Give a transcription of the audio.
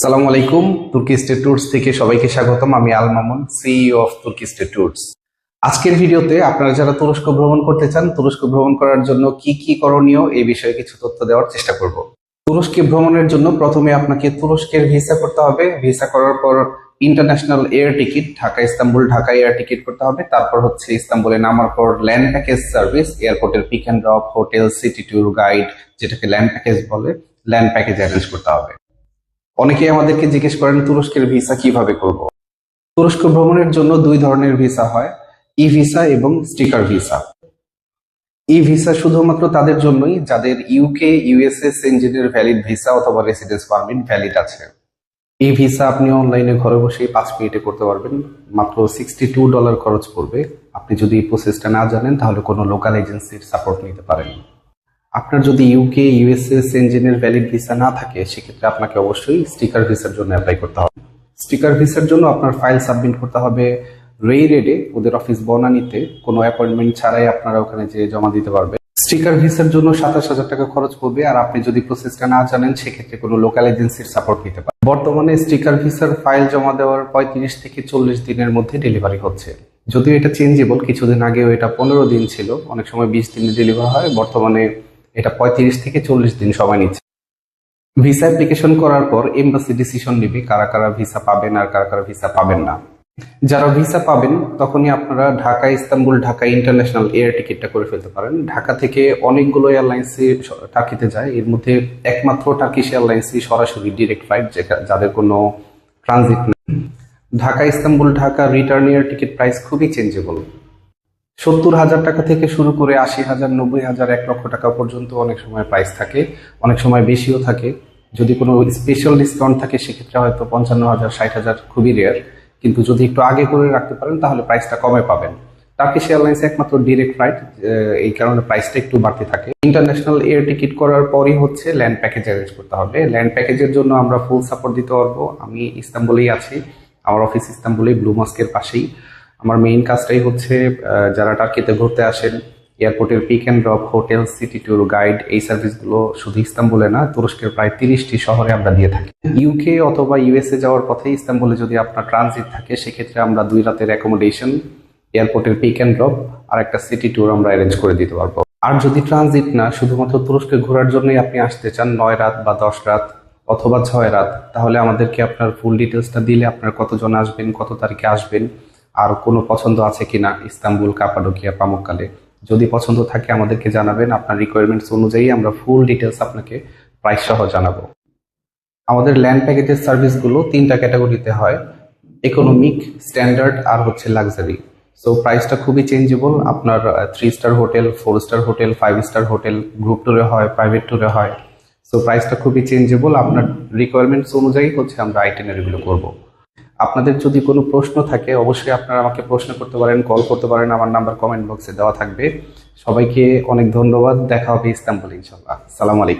সালামু আলাইকুম, তুর্কি স্টেট ট্যুরস থেকে সবাইকে স্বাগতম। আমি Al Mamun CEO of Turkey State Tours. আজকের ভিডিওতে আপনারা যারা তুরস্ক ভ্রমণ করতে চান, তুরস্ক ভ্রমণ করার জন্য কি কি করণীয় এই বিষয়ে কিছু তথ্য দেওয়ার চেষ্টা করব। তুরস্কে ভ্রমণের জন্য প্রথমে আপনাকে তুরস্কের ভিসা করতে হবে। ভিসা করার পর international air ticket, Dhaka, Istanbul, Dhaka air ticket করতে হবে। তারপর হচ্ছে ইস্তাম্বুলে নামার পর ল্যান্ড প্যাকেজ সার্ভিস, এয়ারপোর্টের pick and drop, hotel, city tour guide, যেটাকে ল্যান্ড প্যাকেজ বলে, ল্যান্ড প্যাকেজ অ্যারেঞ্জ করতে হবে। অনেকেই আমাদেরকে জিজ্ঞেস করেন, তুরস্কের ভিসা কীভাবে করব? তুরস্ক ভ্রমণের জন্য দুই ধরনের ভিসা হয় ই ভিসা এবং স্টিকার ভিসা। ই ভিসা শুধুমাত্র তাদের জন্যই, যাদের ইউকে ইউএসএ সেঞ্জিনের ভ্যালিড ভিসা অথবা রেসিডেন্স পারমিট ভ্যালিড আছে। এই ভিসা আপনি অনলাইনে ঘরে বসেই পাঁচ মিনিটে করতে পারবেন। মাত্র সিক্সটি টু ডলার খরচ পড়বে। আপনি যদি এই প্রসেসটা না জানেন, তাহলে কোনো লোকাল এজেন্সির সাপোর্ট নিতে পারেন আপনার যদি ইউকে ইউএসএ সেনজেনের ভ্যালিড ভিসা না থাকে, সেক্ষেত্রে আপনাকে অবশ্যই স্টিকার ভিসার জন্য অ্যাপ্লাই করতে হবে। স্টিকার ভিসার জন্য আপনার ফাইল সাবমিট করতে হবে রেই রেডে ওদের অফিস বনানীতে। কোনো অ্যাপয়েন্টমেন্ট ছাড়াই আপনারা ওখানে যে জমা দিতে পারবে স্টিকার ভিসার জন্য সাতাশ হাজার টাকা খরচ করবে আর আপনি যদি প্রসেসটা না জানেন, সেক্ষেত্রে কোনো লোকাল এজেন্সির সাপোর্ট নিতে পারেন। বর্তমানে স্টিকার ভিসার ফাইল জমা দেওয়ার পঁয়ত্রিশ থেকে চল্লিশ দিনের মধ্যে ডেলিভারি হচ্ছে। যদিও এটা চেঞ্জেবল কিছুদিন আগেও এটা পনেরো দিন ছিল, অনেক সময় বিশ দিনে ডেলিভার হয়। বর্তমানে এটা পঁয়ত্রিশ থেকে চল্লিশ দিন সময় নিচ্ছে। ভিসা অ্যাপ্লিকেশন করার পর এমবাসি ডিসিশন নেবে কারা কারা ভিসা পাবেন আর কারা কারা ভিসা পাবেন না। যারা ভিসা পাবেন, তখনই আপনারা Dhaka Istanbul Dhaka international air টিকিটটা করে ফেলতে পারেন। ঢাকা থেকে অনেকগুলো এয়ারলাইন্সে টার্কিতে যায়। এর মধ্যে একমাত্র টার্কিশ এয়ারলাইন্সই সরাসরি ডিরেক্ট ফ্লাইট যাদের কোনো ট্রানজিট নেই। Dhaka Istanbul Dhaka return air ticket price খুবই চেঞ্জেবল সত্তর হাজার টাকা থেকে শুরু করে আশি হাজার, নব্বই হাজার, এক লক্ষ টাকা পর্যন্ত অনেক সময় প্রাইস থাকে, অনেক সময় বেশিও থাকে। যদি কোনো স্পেশাল ডিসকাউন্ট থাকে, সেক্ষেত্রে হয়তো পঞ্চান্ন হাজার, ষাট হাজার খুবই রেয়ার কিন্তু যদি একটু আগে করে রাখতে পারেন, তাহলে প্রাইসটা কমে পাবেন। টার্কিশ এয়ারলাইন্স একমাত্র ডিরেক্ট ফ্লাইট এই কারণে প্রাইসটা একটু বাড়তে থাকে। ইন্টারন্যাশনাল এয়ার টিকিট করার পরই হচ্ছে ল্যান্ড প্যাকেজ অ্যারেঞ্জ করতে হবে। ল্যান্ড প্যাকেজের জন্য আমরা ফুল সাপোর্ট দিতে পারব। আমি ইস্তাম্বুলেই আছি। আমার অফিস ইস্তাম্বুলে ব্লু মস্কের পাশেই। আমার মেইন কাজটাই হচ্ছে যারা টার্কিতে ঘুরতে আসেন, এয়ারপোর্টের pick and drop hotel city tour guide এই সার্ভিসগুলো শুধু ইস্তাম্বুলে না, তুরস্কের প্রায় তিরিশটি শহরে আমরা দিয়ে থাকি। ইউকে অথবা ইউএসএ যাওয়ার পথে ইস্তাম্বুলে যদি আপনার ট্রানজিট থাকে, সেক্ষেত্রে আমরা দুই রাতের অ্যাকোমোডেশন এয়ারপোর্টের পিক অ্যান্ড ড্রপ আর একটা সিটি ট্যুর আমরা অ্যারেঞ্জ করে দিতে পারব। আর যদি ট্রানজিট না, শুধুমাত্র তুরস্কে ঘোরার জন্যই আপনি আসতে চান, নয় রাত বা দশ রাত অথবা ছয় রাত, তাহলে আমাদেরকে আপনার ফুল ডিটেলসটা দিলে আপনার কতজন আসবেন, কত তারিখে আসবেন আর কোনো পছন্দ আছে কিনা ইস্তাম্বুল, কাপাডোকিয়া, পামুককালে? যদি পছন্দ থাকে আমাদেরকে জানাবেন, আপনার রিকোয়ারমেন্টস অনুযায়ী আমরা ফুল ডিটেলস আপনাকে প্রাইস সহ জানাব। আমাদের ল্যান্ড প্যাকেজের সার্ভিসগুলো তিনটা ক্যাটাগরিতে হয় ইকোনমিক স্ট্যান্ডার্ড আর হচ্ছে লাক্সারি সো প্রাইসটা খুবই চেঞ্জেবল আপনার three star hotel four star hotel five star hotel group ট্যুরে হয় প্রাইভেট ট্যুরে হয়। সো প্রাইসটা খুবই চেঞ্জেবল আপনার রিকোয়ারমেন্টস অনুযায়ী হচ্ছে আমরা আইটেনারিগুলো করব। আপনাদের যদি কোনো প্রশ্ন থাকে, অবশ্যই আপনারা আমাকে প্রশ্ন করতে পারেন, কল করতে পারেন, আমার নাম্বার কমেন্ট বক্সে দেওয়া থাকবে। সবাইকে অনেক ধন্যবাদ। দেখা হবে ইস্তাম্বুল ইনশাল্লাহ সালাম আলাইকুম।